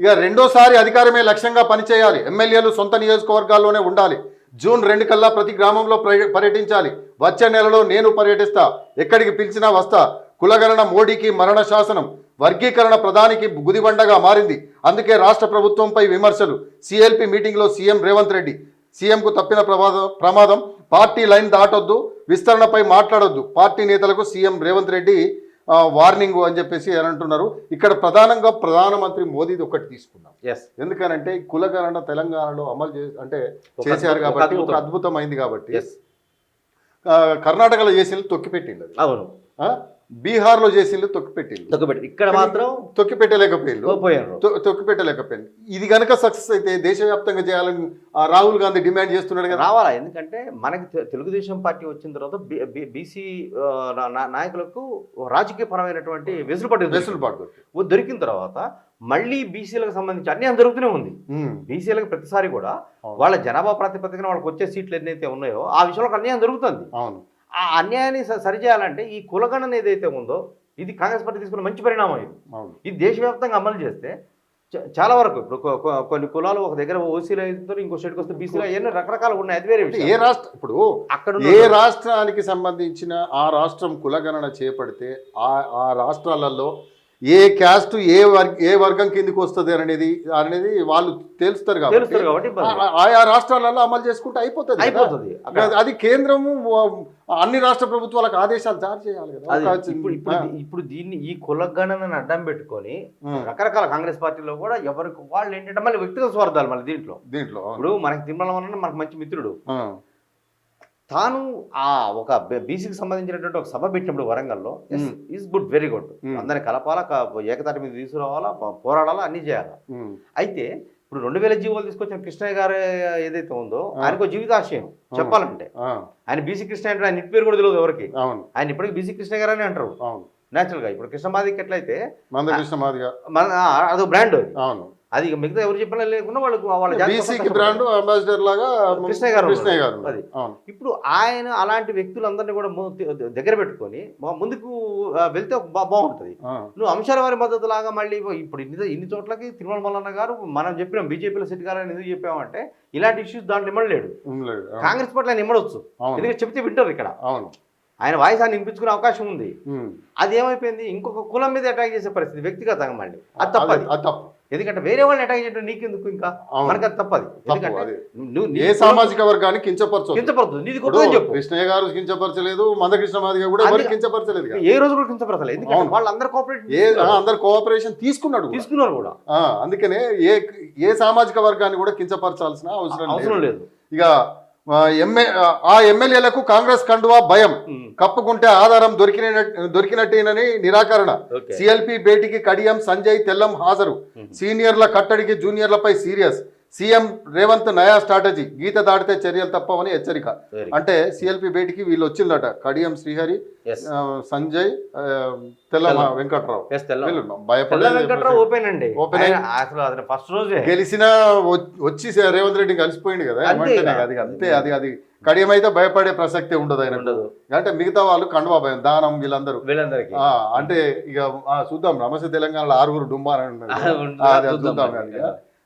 ఇక రెండోసారి అధికారమే లక్ష్యంగా పనిచేయాలి. ఎమ్మెల్యేలు సొంత నియోజకవర్గాల్లోనే ఉండాలి. జూన్ రెండు కల్లా ప్రతి గ్రామంలో పర్యటించాలి. వచ్చే నెలలో నేను పర్యటిస్తా. ఎక్కడికి పిలిచినా వస్తా. కులగణన మోడీకి మరణ శాసనం. వర్గీకరణ ప్రధానికి గుదిబండగా మారింది. అందుకే రాష్ట్ర ప్రభుత్వంపై విమర్శలు. సిఎల్పి మీటింగ్లో సీఎం రేవంత్ రెడ్డి. సీఎంకు తప్పిన ప్రమాదం ప్రమాదం. పార్టీ లైన్ దాటొద్దు. విస్తరణపై మాట్లాడొద్దు. పార్టీ నేతలకు సీఎం రేవంత్ రెడ్డి వార్నింగ్ అని చెప్పేసి అని అంటున్నారు. ఇక్కడ ప్రధానంగా ప్రధానమంత్రి మోదీది ఒకటి తీసుకున్నాం ఎస్ ఎందుకనంటే కులగణన తెలంగాణలో అమలు చేసి అంటే చేశారు కాబట్టి ఒక అద్భుతం. అద్భుతం. అయింది కాబట్టి కర్ణాటకలో చేసింది తొక్కిపెట్టింది అవును? బీహార్లో చేసింది తొక్కిపెట్టింది తొక్కబెట్టి ఇక్కడ మాత్రం తొక్కిపెట్టలేకపోయింది పోయారు తొక్కిపెట్టలేకపోయింది ఇది కనుక సక్సెస్ అయితే దేశవ్యాప్తంగా చేయాలని రాహుల్ గాంధీ డిమాండ్ చేస్తున్నాడు కదా. రావాలా? ఎందుకంటే మనకి తెలుగుదేశం పార్టీ వచ్చిన తర్వాత బీసీ నాయకులకు రాజకీయ పరమైనటువంటి వెసులుబాటు వెసులుబాటు దొరికిన తర్వాత మళ్ళీ బీసీలకు సంబంధించి అన్యాయం జరుగుతూనే ఉంది. బీసీలకు ప్రతిసారి కూడా. వాళ్ళ జనాభా ప్రాతిపదికన వాళ్ళకి వచ్చే సీట్లు ఎన్నైతే ఉన్నాయో ఆ విషయంలో అన్యాయం జరుగుతుంది అవును. ఆ అన్యాయాన్ని సరిచేయాలంటే ఈ కులగణన ఏదైతే ఉందో ఇది కాంగ్రెస్ పార్టీ తీసుకున్న మంచి పరిణామం ఇది. ఇది దేశవ్యాప్తంగా అమలు చేస్తే చాలా వరకు ఇప్పుడు కొన్ని కులాలు ఒక దగ్గర ఓసీలో అయితే ఇంకో స్టేట్కి వస్తే బీసీలో ఎన్నో రకరకాలు ఉన్నాయి. అది వేరే ఏ రాష్ట్ర ఇప్పుడు అక్కడ ఏ రాష్ట్రానికి సంబంధించిన ఆ రాష్ట్రం కులగణన చేపడితే ఆ ఆ రాష్ట్రాలలో ఏ క్యాస్ట్ ఏ వర్గ ఏ వర్గం కిందికి వస్తుంది అనేది అనేది వాళ్ళు తెలుస్తారు కాబట్టి ఆయా రాష్ట్రాలలో అమలు చేసుకుంటే అయిపోతుంది. అయిపోతుంది. అది కేంద్రము ఆ, అన్ని రాష్ట్ర ప్రభుత్వాలకు ఆదేశాలు జారీ చేయాలి కదా. ఇప్పుడు దీన్ని ఈ కులగణనని అడ్డం పెట్టుకొని రకరకాల కాంగ్రెస్ పార్టీలో కూడా ఎవరికి వాళ్ళు ఏంటంటే మళ్ళీ వ్యక్తిగత స్వార్థాలు మళ్ళీ దీంట్లో. దీంట్లో. ఇప్పుడు మనకి తిరుమల మనకు మంచి మిత్రుడు. తాను ఆ ఒక బీసీకి సంబంధించినటువంటి ఒక సభ పెట్టినప్పుడు వరంగల్లో. Is good very good. అందరిని కలపాలా ఏకతాటి మీద తీసుకురావాలా పోరాడాలా అన్ని చేయాలా. అయితే ఇప్పుడు రెండు వేల జీవోలు తీసుకొచ్చిన కృష్ణయ్య గారు ఏదైతే ఉందో. ఆయనకు జీవితాశయం చెప్పాలంటే. ఆయన బీసీ కృష్ణ అంటే ఆయన ఇంటి పేరు కూడా తెలియదు ఎవరికి. ఆయన ఇప్పటికీ బీసీ కృష్ణ గారు అని అంటారు. అవును. Natural గా ఇప్పుడు కృష్ణమాదికి ఎట్లయితే మన ఆ, అదో బ్రాండ్ అది. అవును. అది మిగతా ఎవరు చెప్పినా లేకుండా వాళ్ళకు వాళ్ళ బీసీకి. బ్రాండ్ అంబాసిడర్ లాగా కృష్ణయ్య గారు కృష్ణయ్య గారు అది. ఇప్పుడు ఆయన అలాంటి వ్యక్తులందరినీ కూడా దగ్గర పెట్టుకొని ముందుకు వెళ్తే బాగుంటుంది. నువ్వు అంశాల వారి మద్దతు లాగా మళ్ళీ ఇప్పుడు ఇన్ని ఇన్ని చోట్లకి తిరుమల మల్లన్న గారు మనం చెప్పినాం బీజేపీలో సెట్ గారని ఎందుకు చెప్పామంటే ఇలాంటి ఇష్యూస్ దాంట్లో ఇమ్మడలేడు. కాంగ్రెస్ పార్టీ ఆయన ఇమ్మడొచ్చు అవును. ఎందుకంటే చెప్తే వింటారు ఇక్కడ. అవును. ఆయన వాయిస్ ఆయన వినిపించుకునే అవకాశం ఉంది. అది ఏమైపోయింది? ఇంకొక కులం మీద అటాక్ చేసే పరిస్థితి వ్యక్తిగతంగా మళ్ళీ. అది తప్పది. అది తప్పు. ఎందుకంటే వేరే వాళ్ళని అటాక్ చేయడం నీకెందుకు ఇంకా. మనకు అది తప్పది. ఎందుకంటే. నువ్వు ఏ సామాజిక వర్గాన్ని కించపరచు కించపడదు నీది చెప్పు. కృష్ణయ్య గారు కించపరచలేదు మందకృష్ణ మాదిగా కూడా ఎవరికి కించపరచలేదు. ఏ రోజు కూడా కించపడతలేదు ఎందుకంటే. వాళ్ళందరూ ఆ, అందరు కోఆపరేషన్ తీసుకున్నాడు. తీసుకున్నారు కూడా. అందుకనే ఏ ఏ సామాజిక వర్గాన్ని కూడా కించపరచాల్సిన అవసరం అవసరం లేదు. ఇక ఎమ్మె ఆ ఎమ్మెల్యేలకు కాంగ్రెస్ కండువా భయం. కప్పుకుంటే ఆధారం దొరికిన దొరికినట్టేనని నిరాకరణ. సిఎల్పి భేటీకి కడియం సంజయ్ తెల్లం హాజరు. సీనియర్ల కట్టడికి జూనియర్లపై సీరియస్. సీఎం రేవంత్ నయా స్ట్రాటజీ గీత దాటితే చర్యలు తప్పవని హెచ్చరిక. అంటే సిఎల్పి భేటీకి వీళ్ళు వచ్చిందట కడియం శ్రీహరి సంజయ్ తెల్ల. వెంకట్రావు. ఓపెన్ అండి. ఫస్ట్ రోజే. గెలిచిన వచ్చి రేవంత్ రెడ్డి కలిసిపోయింది కదా. అది అంతే అది అది. కడియం అయితే భయపడే ప్రసక్తే ఉండదు ఆయన అంటే మిగతా వాళ్ళు కండువా భయం దానం వీళ్ళందరూ. వీళ్ళందరికీ. అంటే ఇక ఆ, చూద్దాం. నమస్తే తెలంగాణలో ఆరుగురు డుమ్మా అని చూద్దాం.